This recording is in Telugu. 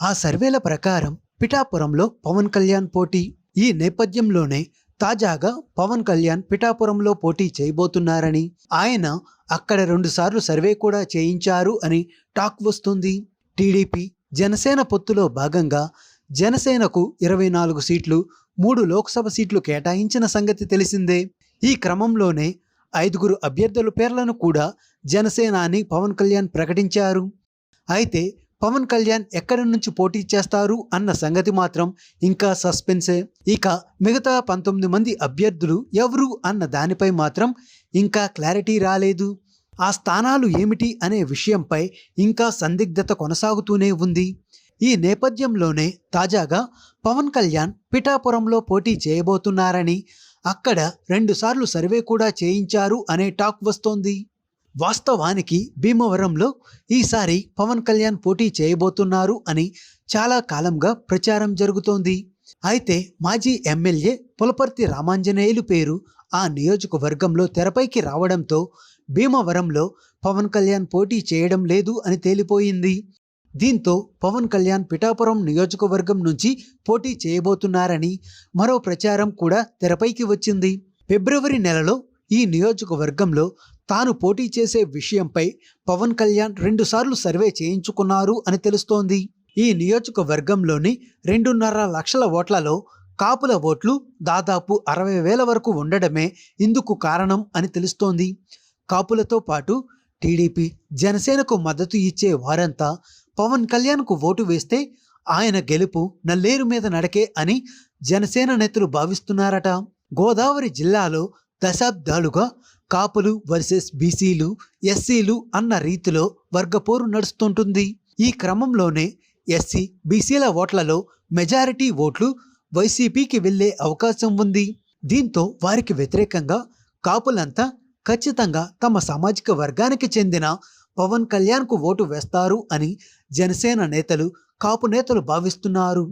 ఆ సర్వేల ప్రకారం పిఠాపురంలో పవన్ కళ్యాణ్ పోటీ. ఈ నేపథ్యంలోనే తాజాగా పవన్ కళ్యాణ్ పిఠాపురంలో పోటీ చేయబోతున్నారని ఆయన అక్కడ రెండుసార్లు సర్వే కూడా చేయించారు అని టాక్ వస్తుంది. టీడీపీ జనసేన పొత్తులో భాగంగా జనసేనకు ఇరవై నాలుగు సీట్లు మూడు లోక్సభ సీట్లు కేటాయించిన సంగతి తెలిసిందే. ఈ క్రమంలోనే ఐదుగురు అభ్యర్థుల పేర్లను కూడా జనసేనాని పవన్ కళ్యాణ్ ప్రకటించారు. అయితే పవన్ కళ్యాణ్ ఎక్కడి నుంచి పోటీ చేస్తారు అన్న సంగతి మాత్రం ఇంకా సస్పెన్సే. ఇక మిగతా పంతొమ్మిది మంది అభ్యర్థులు ఎవరు అన్న దానిపై మాత్రం ఇంకా క్లారిటీ రాలేదు. ఆ స్థానాలు ఏమిటి అనే విషయంపై ఇంకా సందిగ్ధత కొనసాగుతూనే ఉంది. ఈ నేపథ్యంలోనే తాజాగా పవన్ కళ్యాణ్ పిఠాపురంలో పోటీ చేయబోతున్నారని అక్కడ రెండుసార్లు సర్వే కూడా చేయించారు అనే టాక్ వస్తోంది. వాస్తవానికి భీమవరంలో ఈసారి పవన్ కళ్యాణ్ పోటీ చేయబోతున్నారు అని చాలా కాలంగా ప్రచారం జరుగుతోంది. అయితే మాజీ ఎమ్మెల్యే పులపర్తి రామాంజనేయులు పేరు ఆ నియోజకవర్గంలో తెరపైకి రావడంతో భీమవరంలో పవన్ కళ్యాణ్ పోటీ చేయడం లేదు అని తేలిపోయింది. దీంతో పవన్ కళ్యాణ్ పిఠాపురం నియోజకవర్గం నుంచి పోటీ చేయబోతున్నారని మరో ప్రచారం కూడా తెరపైకి వచ్చింది. ఫిబ్రవరి నెలలో ఈ నియోజకవర్గంలో తాను పోటీ చేసే విషయంపై పవన్ కళ్యాణ్ రెండుసార్లు సర్వే చేయించుకున్నారు అని తెలుస్తోంది. ఈ నియోజకవర్గంలోని రెండున్నర లక్షల ఓట్లలో కాపుల ఓట్లు దాదాపు అరవై వేల వరకు ఉండడమే ఇందుకు కారణం అని తెలుస్తోంది. కాపులతో పాటు టీడీపీ జనసేనకు మద్దతు ఇచ్చే వారంతా పవన్ కళ్యాణ్కు ఓటు వేస్తే ఆయన గెలుపు నల్లేరు మీద నడకే అని జనసేన నేతలు భావిస్తున్నారట. గోదావరి జిల్లాలో దశాబ్దాలుగా కాపులు వర్సెస్ బీసీలు ఎస్సీలు అన్న రీతిలో వర్గపోరు నడుస్తుంటుంది. ఈ క్రమంలోనే ఎస్సీ బీసీల ఓట్లలో మెజారిటీ ఓట్లు వైసీపీకి వెళ్ళే అవకాశం ఉంది. దీంతో వారికి వ్యతిరేకంగా కాపులంతా ఖచ్చితంగా తమ సామాజిక వర్గానికి చెందిన పవన్ కళ్యాణ్కు ఓటు వేస్తారు అని జనసేన నేతలు కాపు నేతలు భావిస్తున్నారు.